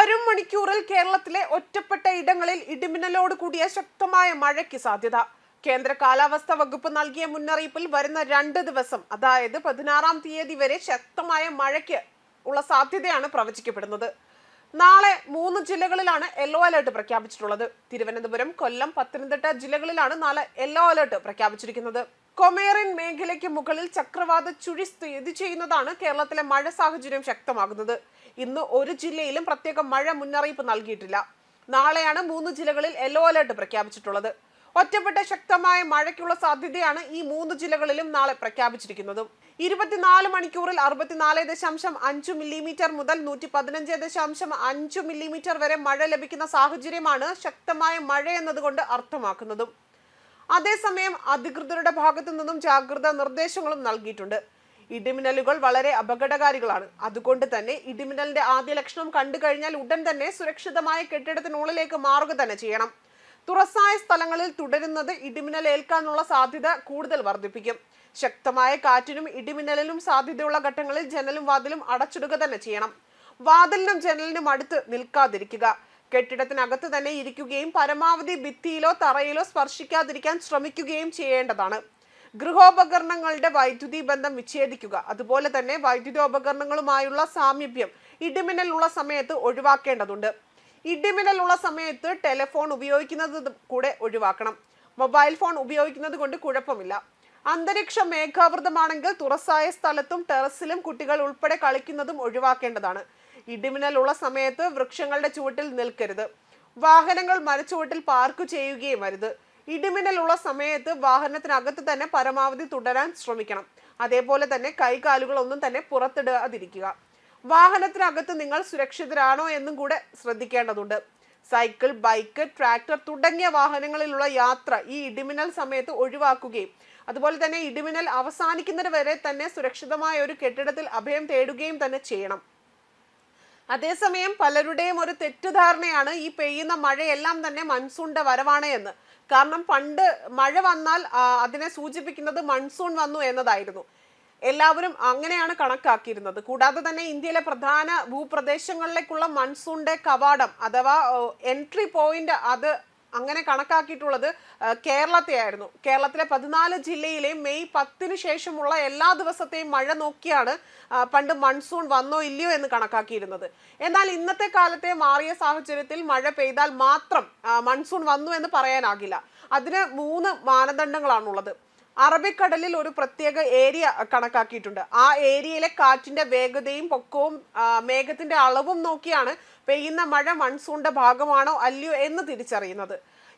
വരും മണിക്കൂറിൽ കേരളത്തിലെ ഒറ്റപ്പെട്ട ഇടങ്ങളിൽ ഇടിമിന്നലോട് കൂടിയ ശക്തമായ മഴയ്ക്ക് സാധ്യത. കേന്ദ്ര കാലാവസ്ഥാ വകുപ്പ് നൽകിയ മുന്നറിയിപ്പിൽ വരുന്ന രണ്ട് ദിവസം അതായത് പതിനാറാം തീയതി വരെ ശക്തമായ മഴയ്ക്ക് ഉള്ള സാധ്യതയാണ് പ്രവചിക്കപ്പെടുന്നത്. നാളെ മൂന്ന് ജില്ലകളിലാണ് യെല്ലോ അലേർട്ട് പ്രഖ്യാപിച്ചിട്ടുള്ളത്. തിരുവനന്തപുരം കൊല്ലം പത്തനംതിട്ട ജില്ലകളിലാണ് നാളെ യെല്ലോ അലേർട്ട് പ്രഖ്യാപിച്ചിരിക്കുന്നത്. കൊമേറിൻ മേഖലയ്ക്ക് മുകളിൽ ചക്രവാത ചുഴി സ്ഥിതി ചെയ്യുന്നതാണ് കേരളത്തിലെ മഴ സാഹചര്യം ശക്തമാകുന്നത്. ഇന്ന് ഒരു ജില്ലയിലും പ്രത്യേക മഴ മുന്നറിയിപ്പ് നൽകിയിട്ടില്ല. നാളെയാണ് മൂന്ന് ജില്ലകളിൽ യെല്ലോ അലേർട്ട് പ്രഖ്യാപിച്ചിട്ടുള്ളത്. ഒറ്റപ്പെട്ട ശക്തമായ മഴയ്ക്കുള്ള സാധ്യതയാണ് ഈ മൂന്ന് ജില്ലകളിലും നാളെ പ്രഖ്യാപിച്ചിരിക്കുന്നത്. ഇരുപത്തിനാല് മണിക്കൂറിൽ അറുപത്തിനാല് ദശാംശം അഞ്ച് മില്ലിമീറ്റർ മുതൽ നൂറ്റി പതിനഞ്ച് ദശാംശം അഞ്ച് മില്ലിമീറ്റർ വരെ മഴ ലഭിക്കുന്ന സാഹചര്യമാണ് ശക്തമായ മഴ എന്നതുകൊണ്ട് അർത്ഥമാക്കുന്നതും. അതേസമയം അധികൃതരുടെ ഭാഗത്തു നിന്നും ജാഗ്രതാ നിർദ്ദേശങ്ങളും നൽകിയിട്ടുണ്ട്. ഇടിമിന്നലുകൾ വളരെ അപകടകാരികളാണ്. അതുകൊണ്ട് തന്നെ ഇടിമിന്നലിന്റെ ആദ്യ ലക്ഷണം കണ്ടു കഴിഞ്ഞാൽ ഉടൻ തന്നെ സുരക്ഷിതമായ കെട്ടിടത്തിനുള്ളിലേക്ക് മാറുക തന്നെ ചെയ്യണം. തുറസായ സ്ഥലങ്ങളിൽ തുടരുന്നത് ഇടിമിന്നൽ ഏൽക്കാനുള്ള സാധ്യത കൂടുതൽ വർദ്ധിപ്പിക്കും. ശക്തമായ കാറ്റിനും ഇടിമിന്നലിനും സാധ്യതയുള്ള ഘട്ടങ്ങളിൽ ജനലും വാതിലും അടച്ചിടുക തന്നെ ചെയ്യണം. വാതിലിനും ജനലിനും അടുത്ത് നിൽക്കാതിരിക്കുക. കെട്ടിടത്തിനകത്ത് തന്നെ ഇരിക്കുകയും പരമാവധി ഭിത്തിയിലോ തറയിലോ സ്പർശിക്കാതിരിക്കാൻ ശ്രമിക്കുകയും ചെയ്യേണ്ടതാണ്. ഗൃഹോപകരണങ്ങളുടെ വൈദ്യുതി ബന്ധം വിച്ഛേദിക്കുക. അതുപോലെ തന്നെ വൈദ്യുതോപകരണങ്ങളുമായുള്ള സാമീപ്യം ഇടിമിന്നലുള്ള സമയത്ത് ഒഴിവാക്കേണ്ടതുണ്ട്. ഇടിമിന്നലുള്ള സമയത്ത് ടെലിഫോൺ ഉപയോഗിക്കുന്നത് കൂടെ ഒഴിവാക്കണം. മൊബൈൽ ഫോൺ ഉപയോഗിക്കുന്നത് കൊണ്ട് കുഴപ്പമില്ല. അന്തരീക്ഷം മേഘാവൃതമാണെങ്കിൽ തുറസായ സ്ഥലത്തും ടെറസിലും കുട്ടികൾ ഉൾപ്പെടെ കളിക്കുന്നതും ഒഴിവാക്കേണ്ടതാണ്. ഇടിമിന്നലുള്ള സമയത്ത് വൃക്ഷങ്ങളുടെ ചുവട്ടിൽ നിൽക്കരുത്. വാഹനങ്ങൾ മരച്ചുവട്ടിൽ പാർക്ക് ചെയ്യുകയും അരുത്. ഇടിമിന്നലുള്ള സമയത്ത് വാഹനത്തിനകത്ത് തന്നെ പരമാവധി തുടരാൻ ശ്രമിക്കണം. അതേപോലെ തന്നെ കൈകാലുകളൊന്നും തന്നെ പുറത്തിടാതിരിക്കുക. വാഹനത്തിനകത്ത് നിങ്ങൾ സുരക്ഷിതരാണോ എന്നും കൂടെ ശ്രദ്ധിക്കേണ്ടതുണ്ട്. സൈക്കിൾ ബൈക്ക് ട്രാക്ടർ തുടങ്ങിയ വാഹനങ്ങളിലുള്ള യാത്ര ഈ ഇടിമിന്നൽ സമയത്ത് ഒഴിവാക്കുകയും അതുപോലെ തന്നെ ഇടിമിന്നൽ അവസാനിക്കുന്നത് വരെ തന്നെ സുരക്ഷിതമായ ഒരു കെട്ടിടത്തിൽ അഭയം തേടുകയും തന്നെ ചെയ്യണം. അതേസമയം പലരുടെയും ഒരു തെറ്റിദ്ധാരണയാണ് ഈ പെയ്യുന്ന മഴയെല്ലാം തന്നെ മൺസൂണിന്റെ വരവാണ് എന്ന്. കാരണം പണ്ട് മഴ വന്നാൽ അതിനെ സൂചിപ്പിക്കുന്നത് മൺസൂൺ വന്നു എന്നതായിരുന്നു. എല്ലാവരും അങ്ങനെയാണ് കണക്കാക്കിയിരുന്നത്. കൂടാതെ തന്നെ ഇന്ത്യയിലെ പ്രധാന ഭൂപ്രദേശങ്ങളിലേക്കുള്ള മൺസൂണിന്റെ കവാടം അഥവാ എൻട്രി പോയിന്റ് അത് അങ്ങനെ കണക്കാക്കിയിട്ടുള്ളത് കേരളത്തെ കേരളത്തെയായിരുന്നു. കേരളത്തിലെ പതിനാല് ജില്ലയിലെയും മെയ് പത്തിന് ശേഷമുള്ള എല്ലാ ദിവസത്തെയും മഴ നോക്കിയാണ് പണ്ട് മൺസൂൺ വന്നോ ഇല്ലയോ എന്ന് കണക്കാക്കിയിരുന്നത്. എന്നാൽ ഇന്നത്തെ കാലത്തെ മാറിയ സാഹചര്യത്തിൽ മഴ പെയ്താൽ മാത്രം മൺസൂൺ വന്നു എന്ന് പറയാനാകില്ല. അതിന് മൂന്ന് മാനദണ്ഡങ്ങളാണുള്ളത്. അറബിക്കടലിൽ ഒരു പ്രത്യേക ഏരിയ കണക്കാക്കിയിട്ടുണ്ട്. ആ ഏരിയയിലെ കാറ്റിന്റെ വേഗതയും പൊക്കവും മേഘത്തിന്റെ അളവും നോക്കിയാണ് പെയ്യുന്ന മഴ മൺസൂണിന്റെ ഭാഗമാണോ അല്ലയോ എന്ന് തിരിച്ചറിയുന്നത്.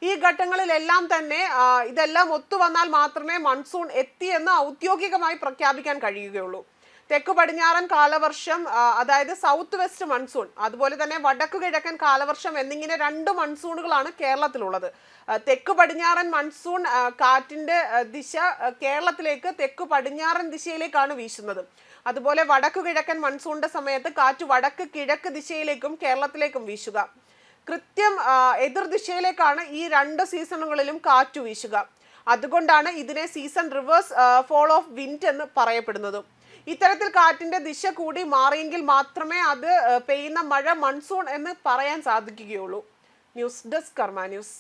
ഈ ഘട്ടങ്ങളിലെല്ലാം തന്നെ ഇതെല്ലാം ഒത്തു വന്നാൽ മാത്രമേ മൺസൂൺ എത്തിയെന്ന് ഔദ്യോഗികമായി പ്രഖ്യാപിക്കാൻ കഴിയുകയുള്ളൂ. തെക്കു പടിഞ്ഞാറൻ കാലവർഷം അതായത് സൗത്ത് വെസ്റ്റ് മൺസൂൺ അതുപോലെ തന്നെ വടക്കു കിഴക്കൻ കാലവർഷം എന്നിങ്ങനെ രണ്ട് മൺസൂണുകളാണ് കേരളത്തിലുള്ളത്. തെക്ക് പടിഞ്ഞാറൻ മൺസൂൺ കാറ്റിന്റെ ദിശ കേരളത്തിലേക്ക് തെക്ക് പടിഞ്ഞാറൻ ദിശയിലേക്കാണ് വീശുന്നത്. അതുപോലെ വടക്കു കിഴക്കൻ മൺസൂണിന്റെ സമയത്ത് കാറ്റ് വടക്ക് കിഴക്ക് ദിശയിലേക്കും കേരളത്തിലേക്കും വീശുക. കൃത്യം എതിർ ദിശയിലേക്കാണ് ഈ രണ്ട് സീസണുകളിലും കാറ്റ് വീശുക. അതുകൊണ്ടാണ് ഇതിനെ season reverse fall of wind എന്ന് പറയപ്പെടുന്നതും. ഇത്തരത്തിൽ കാറ്റിന്റെ ദിശ കൂടി മാറിയെങ്കിൽ മാത്രമേ അത് പെയ്യുന്ന മഴ മൺസൂൺ എന്ന് പറയാൻ സാധിക്കുകയുള്ളൂ. News desk Karma news.